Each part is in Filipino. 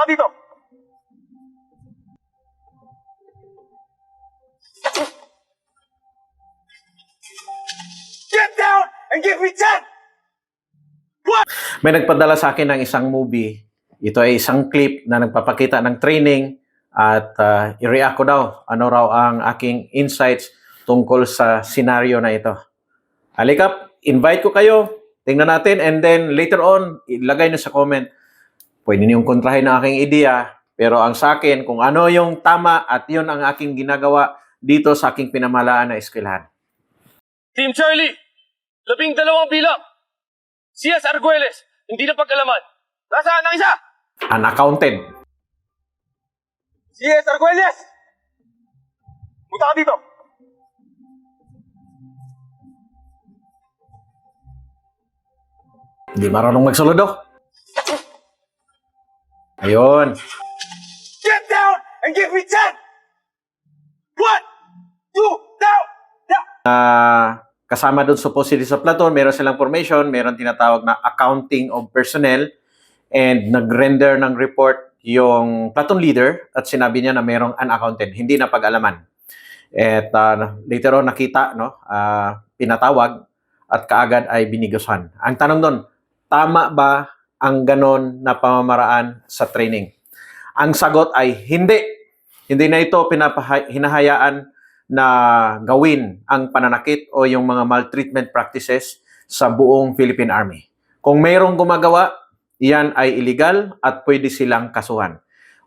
ka dito! Get down and give me 10! May nagpadala sa akin ng isang movie. Ito ay isang clip na nagpapakita ng training at uh, i-react ko daw ano raw ang aking insights tungkol sa scenario na ito. Halikap, invite ko kayo, tingnan natin and then later on, ilagay niyo sa comment. Pwede niyong kontrahin ang aking ideya, pero ang sa akin, kung ano yung tama at yun ang aking ginagawa dito sa aking pinamalaan na eskwelahan. Team Charlie, labing dalawang bilang. CS Arguelles, hindi na pag-alaman. Nasaan ang isa? Unaccounted. CS Arguelles! Punta ka dito! Hindi marunong magsaludo. Ayun. Get down and give me 10! One, two, down, down! Ah, kasama doon supposedly sa platoon, meron silang formation, meron tinatawag na accounting of personnel and nag-render ng report yung platoon leader at sinabi niya na merong unaccounted, hindi na pag-alaman. At ah, later on nakita, no, ah, pinatawag at kaagad ay binigusan. Ang tanong doon, tama ba ang ganon na pamamaraan sa training? Ang sagot ay hindi. Hindi na ito hinahayaan na gawin ang pananakit o yung mga maltreatment practices sa buong Philippine Army. Kung mayroong gumagawa, iyan ay illegal at pwede silang kasuhan.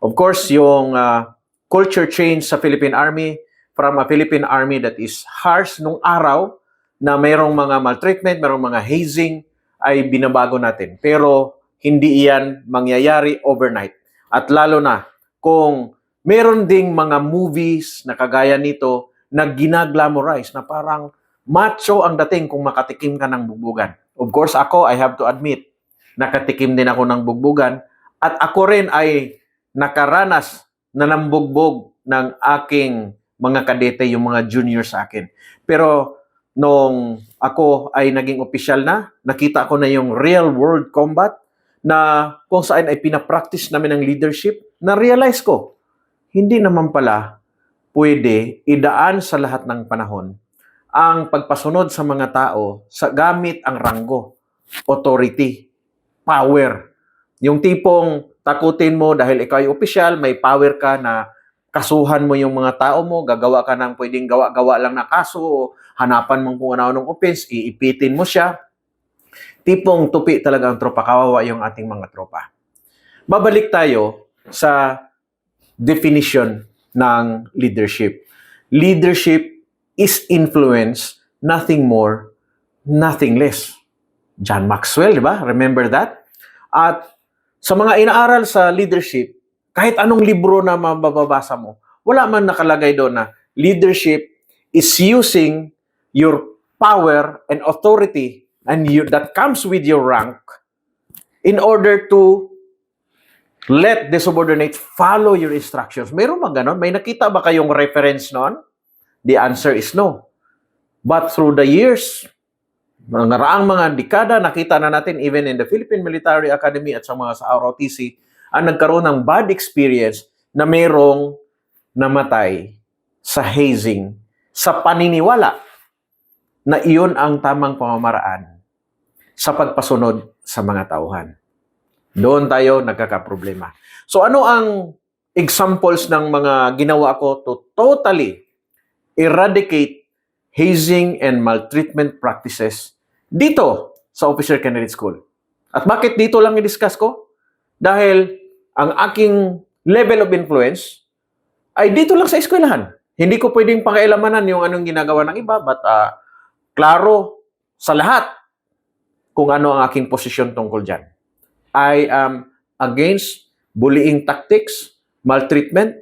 Of course, yung ah, culture change sa Philippine Army from a Philippine Army that is harsh nung araw na mayroong mga maltreatment, mayroong mga hazing, ay binabago natin. Pero hindi iyan mangyayari overnight. At lalo na kung meron ding mga movies na kagaya nito na ginaglamorize na parang macho ang dating kung makatikim ka ng bugbugan. Of course, ako, I have to admit, nakatikim din ako ng bugbugan at ako rin ay nakaranas na nambugbog ng aking mga kadete, yung mga junior sa akin. Pero nung ako ay naging opisyal na, nakita ko na yung real world combat na kung saan ay pinapractice namin ng leadership, na-realize ko, hindi naman pala pwede idaan sa lahat ng panahon ang pagpasunod sa mga tao sa gamit ang ranggo, authority, power. Yung tipong takutin mo dahil ikaw ay opisyal, may power ka na kasuhan mo yung mga tao mo, gagawa ka ng pwedeng gawa-gawa lang na kaso, hanapan mo kung ano-anong offense, iipitin mo siya. Tipong tupi talaga ang tropa, kawawa yung ating mga tropa. Babalik tayo sa definition ng leadership. Leadership is influence, nothing more, nothing less. John Maxwell, di ba? Remember that? At sa mga inaaral sa leadership, kahit anong libro na mababasa mo, wala man nakalagay doon na leadership is using your power and authority and you, that comes with your rank in order to let the subordinate follow your instructions. Meron ba ganon? May nakita ba kayong reference noon? The answer is no. But through the years, mga naraang mga dekada, nakita na natin even in the Philippine Military Academy at sa mga sa ROTC, ang nagkaroon ng bad experience na mayroong namatay sa hazing, sa paniniwala na iyon ang tamang pamamaraan sa pagpasunod sa mga tauhan. Doon tayo nagkakaproblema. So ano ang examples ng mga ginawa ko to totally eradicate hazing and maltreatment practices dito sa Officer Candidate School? At bakit dito lang i-discuss ko? Dahil ang aking level of influence ay dito lang sa eskwelahan. Hindi ko pwedeng pakialamanan yung anong ginagawa ng iba, but ah, klaro sa lahat kung ano ang aking posisyon tungkol dyan. I am against bullying tactics, maltreatment,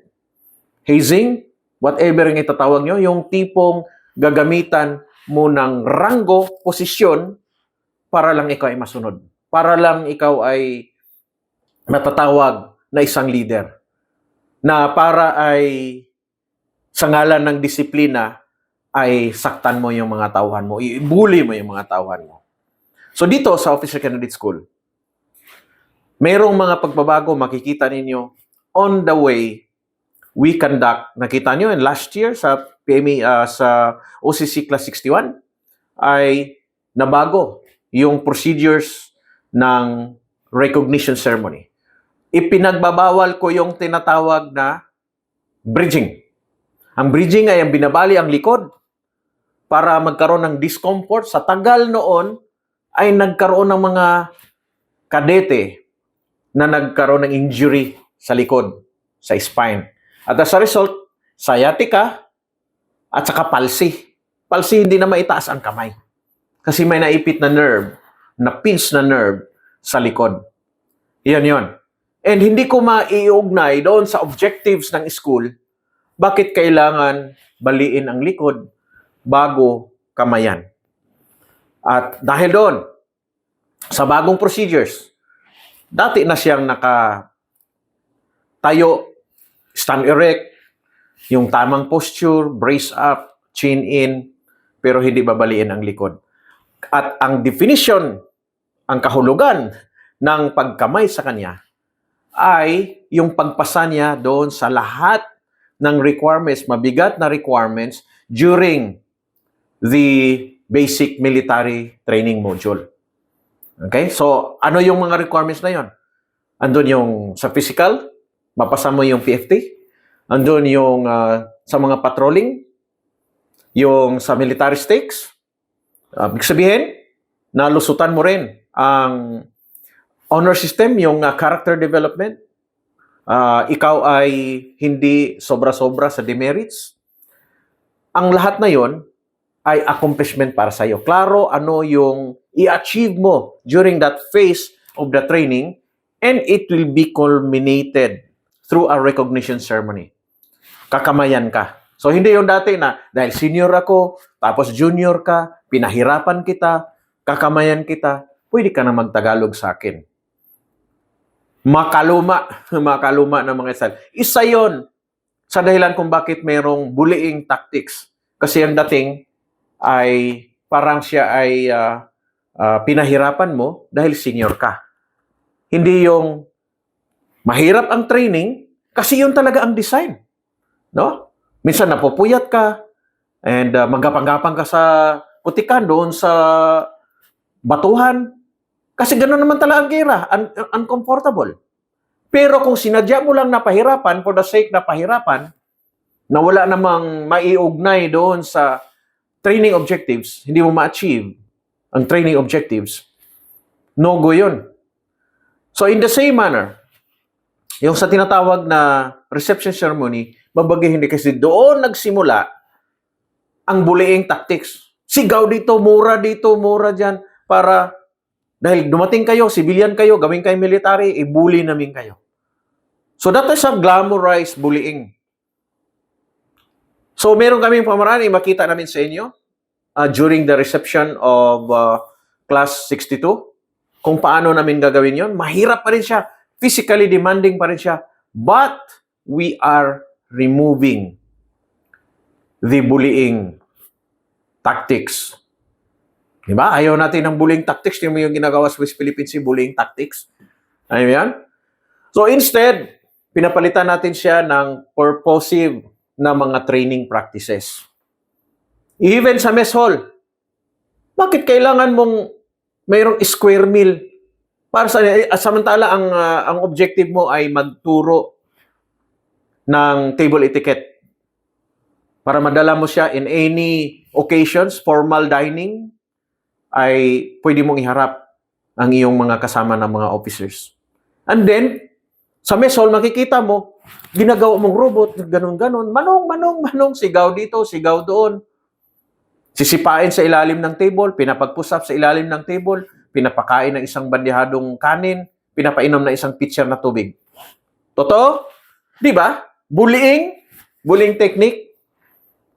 hazing, whatever yung itatawag nyo, yung tipong gagamitan mo ng ranggo, posisyon, para lang ikaw ay masunod. Para lang ikaw ay matatawag na isang leader. Na para ay sa ngalan ng disiplina ay saktan mo yung mga tauhan mo, i-bully mo yung mga tauhan mo. So dito sa Officer Candidate School, merong mga pagbabago makikita ninyo on the way we conduct. Nakita nyo, and last year sa PME, ah, sa OCC Class 61, ay nabago yung procedures ng recognition ceremony. Ipinagbabawal ko yung tinatawag na bridging. Ang bridging ay ang binabali ang likod para magkaroon ng discomfort. Sa tagal noon ay nagkaroon ng mga kadete na nagkaroon ng injury sa likod, sa spine. At as a result, sciatica at saka palsy. Palsy hindi na maitaas ang kamay. Kasi may naipit na nerve, na pinch na nerve sa likod. Yan yon. And hindi ko maiugnay doon sa objectives ng school, bakit kailangan baliin ang likod bago kamayan. At dahil doon, sa bagong procedures, dati na siyang naka tayo, stand erect, yung tamang posture, brace up, chin in, pero hindi babaliin ang likod. At ang definition, ang kahulugan ng pagkamay sa kanya ay yung pagpasa niya doon sa lahat ng requirements, mabigat na requirements during the basic military training module. Okay? So, ano yung mga requirements na yon? Andun yung sa physical, mapasa mo yung PFT. Andun yung ah, sa mga patrolling, yung sa military stakes. Uh, sabihin, nalusutan mo rin ang honor system, yung ah, character development. Ah, ikaw ay hindi sobra-sobra sa demerits. Ang lahat na yon ay accomplishment para sa iyo. Klaro ano yung i-achieve mo during that phase of the training and it will be culminated through a recognition ceremony. Kakamayan ka. So hindi yung dati na dahil senior ako, tapos junior ka, pinahirapan kita, kakamayan kita, pwede ka na magtagalog sa akin. Makaluma, makaluma ng mga style. Isa yon sa dahilan kung bakit merong bullying tactics. Kasi ang dating ay parang siya ay ah, ah, pinahirapan mo dahil senior ka. Hindi yung mahirap ang training kasi yun talaga ang design. No? Minsan napupuyat ka and ah, magapang-gapang ka sa putikan doon sa batuhan. Kasi gano'n naman talaga ang gira, un- uncomfortable. Pero kung sinadya mo lang na pahirapan for the sake na pahirapan, na wala namang maiugnay doon sa training objectives, hindi mo ma-achieve ang training objectives, no-go yun. So in the same manner, yung sa tinatawag na reception ceremony, babagay hindi kasi doon nagsimula ang bullying tactics. Sigaw dito, mura dito, mura dyan, para dahil dumating kayo, civilian kayo, gawin kayo military, i-bully namin kayo. So that is a glamorized bullying. So meron kaming pamaraan, makita namin sa inyo uh, during the reception of uh, class 62 kung paano namin gagawin yon. Mahirap pa rin siya. Physically demanding pa rin siya. But we are removing the bullying tactics. Di ba? Ayaw natin ng bullying tactics. Yung yung ginagawa sa West Philippines, yung bullying tactics. Ayaw yan? So instead, pinapalitan natin siya ng purposive na mga training practices. Even sa mess hall, bakit kailangan mong mayroong square meal? Para sa eh, samantala ang ah, ang objective mo ay magturo ng table etiquette. Para madala mo siya in any occasions, formal dining, ay pwede mong iharap ang iyong mga kasama ng mga officers. And then, sa mess hall, makikita mo, ginagawa mong robot, ganun-ganon, manong, manong, manong, sigaw dito, sigaw doon. Sisipain sa ilalim ng table, pinapagpusap sa ilalim ng table, pinapakain ng isang bandihadong kanin, pinapainom ng isang pitcher na tubig. Totoo? Di ba? Bullying, bullying technique,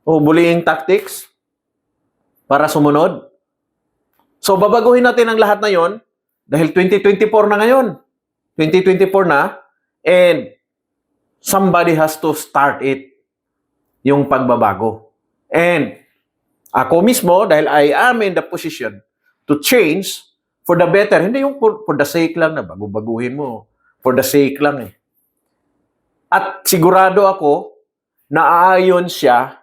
o bullying tactics para sumunod. So, babaguhin natin ang lahat na yon dahil 2024 na ngayon. 2024 na, and somebody has to start it, yung pagbabago. And ako mismo, dahil I am in the position to change for the better. Hindi yung for, for the sake lang na bago-baguhin mo. For the sake lang eh. At sigurado ako na aayon siya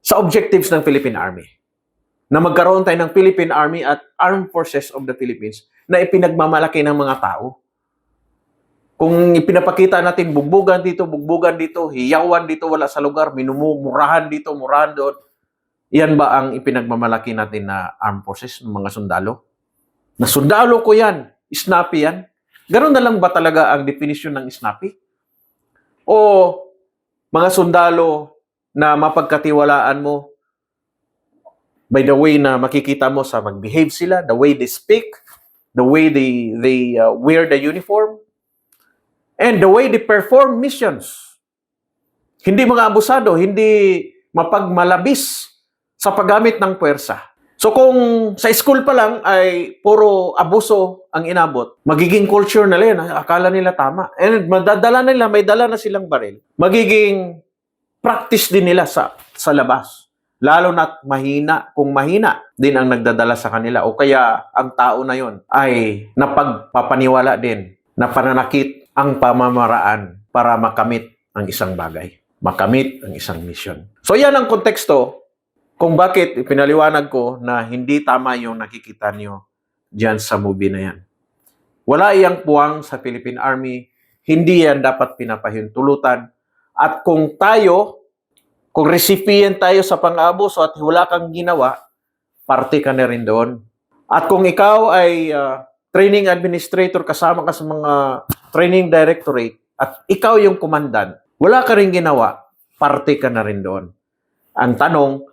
sa objectives ng Philippine Army. Na magkaroon tayo ng Philippine Army at Armed Forces of the Philippines na ipinagmamalaki ng mga tao. Kung ipinapakita natin bugbugan dito, bugbugan dito, hiyawan dito, wala sa lugar, minumurahan dito, murahan doon, yan ba ang ipinagmamalaki natin na armed forces ng mga sundalo? Na sundalo ko yan, snappy yan. Ganon na lang ba talaga ang definition ng snappy? O mga sundalo na mapagkatiwalaan mo by the way na makikita mo sa mag-behave sila, the way they speak, the way they they uh, wear the uniform, and the way they perform missions. Hindi mga abusado, hindi mapagmalabis sa paggamit ng puwersa. So kung sa school pa lang ay puro abuso ang inabot, magiging culture na yan. Akala nila tama. And madadala nila, may dala na silang baril. Magiging practice din nila sa, sa labas. Lalo na't mahina, kung mahina din ang nagdadala sa kanila o kaya ang tao na yon ay napagpapaniwala din na pananakit ang pamamaraan para makamit ang isang bagay, makamit ang isang mission. So yan ang konteksto kung bakit ipinaliwanag ko na hindi tama yung nakikita nyo dyan sa movie na yan. Wala iyang puwang sa Philippine Army, hindi yan dapat pinapahintulutan. At kung tayo, kung recipient tayo sa pang-abuso at wala kang ginawa, parte ka na rin doon. At kung ikaw ay uh, training administrator, kasama ka sa mga training directorate, at ikaw yung kumandan, wala ka rin ginawa, parte ka na rin doon. Ang tanong,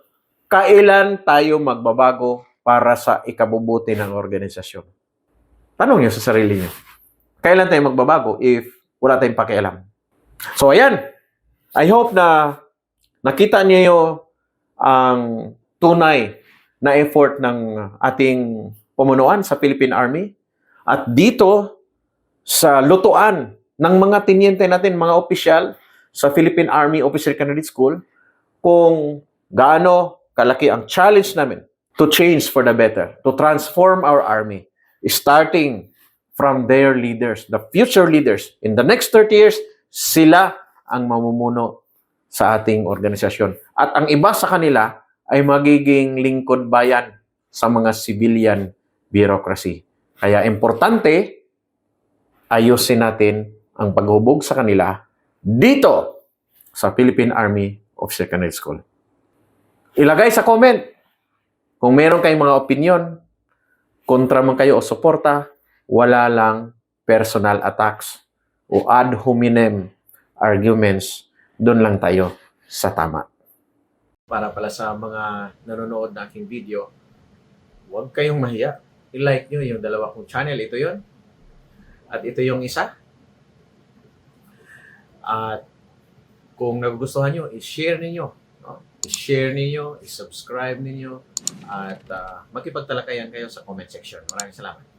kailan tayo magbabago para sa ikabubuti ng organisasyon? Tanong niyo sa sarili niyo. Kailan tayo magbabago if wala tayong pakialam? So, ayan. I hope na nakita niyo ang tunay na effort ng ating pamunuan sa Philippine Army. At dito, sa lutuan ng mga tiniente natin, mga opisyal sa Philippine Army Officer Candidate School, kung gaano kalaki ang challenge namin to change for the better, to transform our army, starting from their leaders, the future leaders. In the next 30 years, sila ang mamumuno sa ating organisasyon. At ang iba sa kanila ay magiging lingkod bayan sa mga civilian bureaucracy. Kaya importante, ayusin natin ang paghubog sa kanila dito sa Philippine Army Officer Candidate School. Ilagay sa comment kung meron kayong mga opinion, kontra man kayo o suporta, wala lang personal attacks o ad hominem arguments, doon lang tayo sa tama. Para pala sa mga nanonood na aking video, huwag kayong mahiya. I-like nyo yung dalawa kong channel. Ito yon At ito yung isa. At kung nagugustuhan nyo, i-share ninyo. No? I-share ninyo, i-subscribe ninyo, at uh, makipagtalakayan kayo sa comment section. Maraming salamat.